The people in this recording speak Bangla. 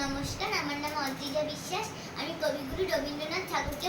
নমস্কার আমার নাম অদ্রিজা বিশ্বাস। আমি কবিগুরু রবীন্দ্রনাথ ঠাকুরকে